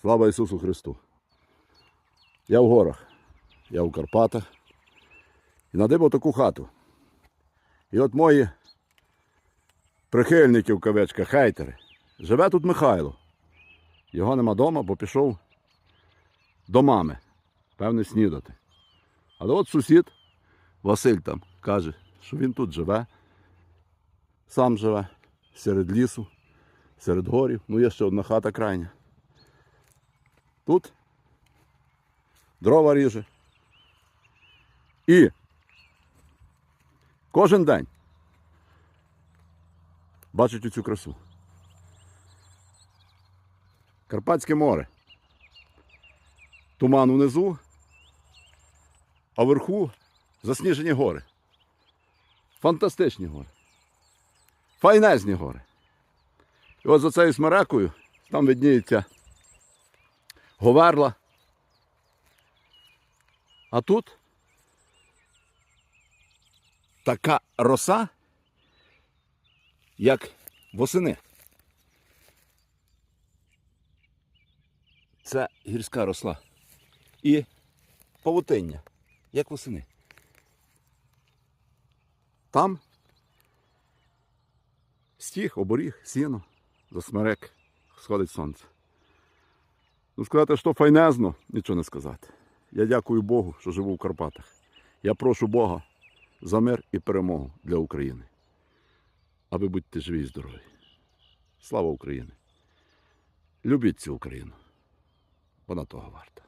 Слава Ісусу Христу! Я в горах, я в Карпатах і надибав таку хату. І от мої прихильники в кавичках, хейтери. Живе тут Михайло. Його нема вдома, бо пішов до мами, певне, снідати. Але от сусід Василь там каже, що він тут живе, сам живе серед лісу, серед горів. Ну, є ще одна хата крайня. Тут дрова ріже. І кожен день бачить цю красу. Карпатське море. Туман внизу, а вверху засніжені гори. Фантастичні гори. Файнезні гори. І от за цією смерекою там видніється Говерла. А тут така роса, як восени. Це гірська росла. І павутиння, як восени. Там стіг, оборіг, сіно, за смерек сходить сонце. Ну, сказати, що файнезно, нічого не сказати. Я дякую Богу, що живу в Карпатах. Я прошу Бога за мир і перемогу для України. А ви будьте живі і здорові. Слава Україні! Любіть цю Україну. Вона того варта.